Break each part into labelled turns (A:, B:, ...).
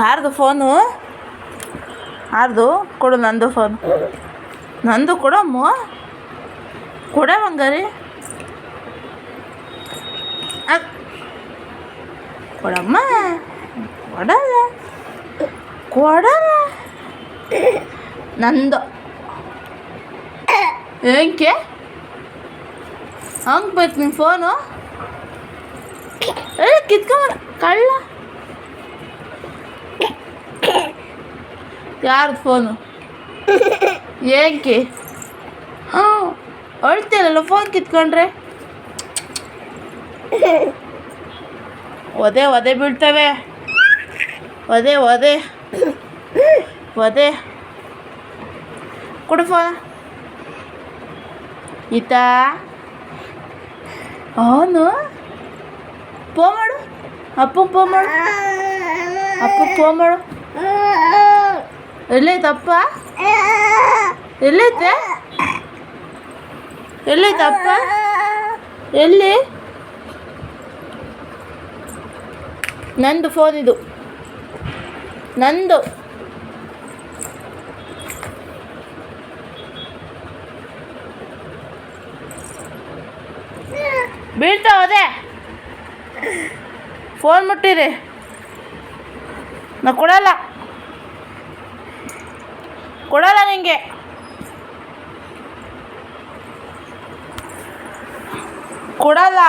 A: ಯಾರ್ದು ಫೋನು? ಯಾರ್ದು ಕೊಡು ನಂದು ಫೋನು. ನಂದು ಕೊಡಮ್ಮ ಕೊಡ ರೀ ಅ- ಕೊಡಮ್ಮ. ಕೊಡಲ್ಲ. ಕೊಡಲ್ಲ. ನಂದು. ಏನಕ್ಕೆ ಹಂಗೆ ಬೇಕು ನಿಮ್ಮ ಫೋನು? ಏ ಕಿತ್ಕೊಂಬ ಯಾರ್ದು ಫೋನು ಏಕೆ? ಹಾಂ ಅಳ್ತೀರಲ್ಲ ಫೋನ್ ಕಿತ್ಕೊಂಡ್ರೆ? ಒದೆ ಒದೆ ಬೀಳ್ತವೆ. ಒದೆ ಒದೆ. ಒದೆ. ಕೊಡು ಫೋನ್ ಈತ? ಅವನು? ಪೋ ಮಾಡು. ಅಪ್ಪ ಪೋ ಮಾಡು. ಅಪ್ಪ ಪೋ ಮಾಡು. ಎಲ್ಲೈತಪ್ಪ ಎಲ್ಲೈತೆ ಎಲ್ಲೈತಪ್ಪ ಎಲ್ಲಿ? ನಂದು ಫೋನ್ ಇದು. ನಂದು. ಬೀಳ್ತಾ ಹೋದೆ. ಫೋನ್ ಮುಟ್ಟಿರಿ ನಾ ಕೊಡಲ್ಲ. ಕೊಡಲ್ಲ ನಿಂಗೆ. ಕೊಡಲ್ಲ.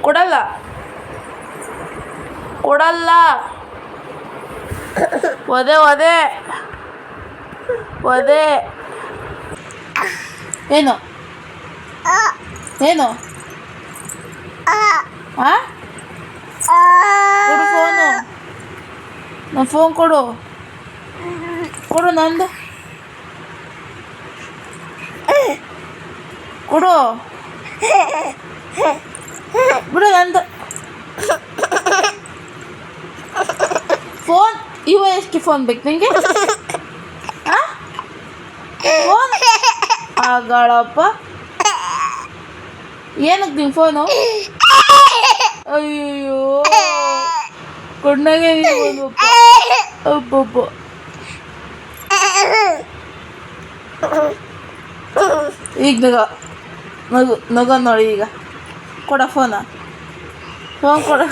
A: ಕೊಡಲ್ಲ. ಕೊಡಲ್ಲ. ಒದೆ ಒದೆ. ಒದೆ. ಏನು? ಏನು? ಕೊಡು ಫೋನು ನನ್ನ ಫೋನ್ ಕೊಡು. ಕೊಡು ನಂದು ಕೊಡು ಬಿಡು ನಂದು ಫೋನ್ ಇವ ಎಷ್ಟು ಫೋನ್ ಬೇಕು ನಿಂಗೆ ಫೋನ್ ಆಗಳಪ್ಪ ಏನಕ್ಕೆ ನಿಮ್ಮ ಫೋನು ಅಯ್ಯೋ ಕೊಡ್ನಾಗೆ ಬಂದಪ್ಪ ಅಬ್ಬಬ್ಬ ಈಗ ನಗ ನಗು ನಗ ನೋಡಿ ಈಗ ಕೊಡ ಫೋನ ಫೋನ್ ಕೊಡ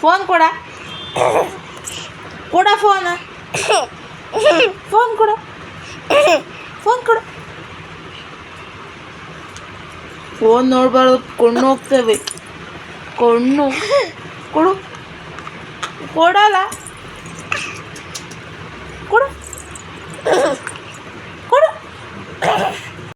A: ಫೋನ್ ಕೊಡ ಕೊಡ ಫೋನ ಫೋನ್ ಕೊಡ ಫೋನ್ ಕೊಡ ಫೋನ್ ನೋಡ್ಬಾರ್ದು ಕೊಂಡು ಹೋಗ್ತೇವೆ ಕೊಂಡು ಕೊಡು ಕೊಡಲ್ಲ ಕೊಡು